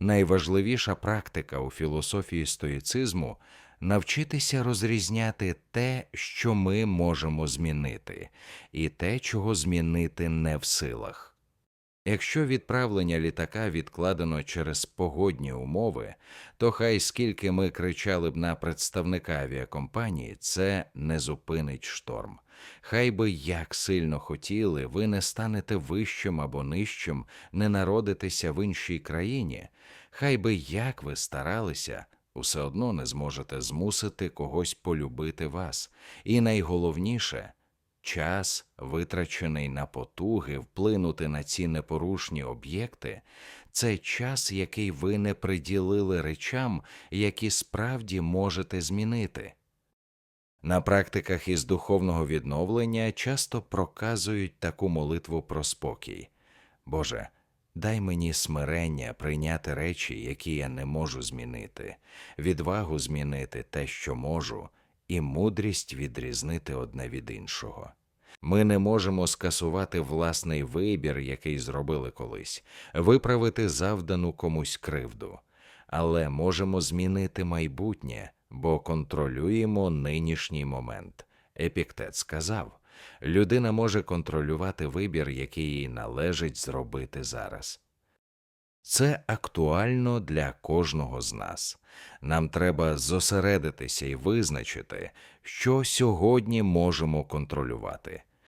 Найважливіша практика у філософії стоїцизму навчитися розрізняти те, що ми можемо змінити, і те, чого змінити не в силах. Якщо відправлення літака відкладено через погодні умови, то хай скільки ми кричали б на представника авіакомпанії, це не зупинить шторм. Хай би як сильно хотіли, ви не станете вищим або нижчим, не народитеся в іншій країні. Хай би як ви старалися, усе одно не зможете змусити когось полюбити вас. І найголовніше час, витрачений на потуги вплинути на ці непорушні об'єкти, це час, який ви не приділили речам, які справді можете змінити. На практиках із духовного відновлення часто проказують таку молитву про спокій. Боже, дай мені смирення прийняти речі, які я не можу змінити, відвагу змінити те, що можу, і мудрість відрізнити одне від іншого. Ми не можемо скасувати власний вибір, який зробили колись, виправити завдану комусь кривду, але можемо змінити майбутнє, бо контролюємо нинішній момент. Епіктет сказав людина може контролювати вибір, який їй належить зробити зараз. Це актуально для кожного з нас. Нам треба зосередитися і визначити, що сьогодні можемо контролювати,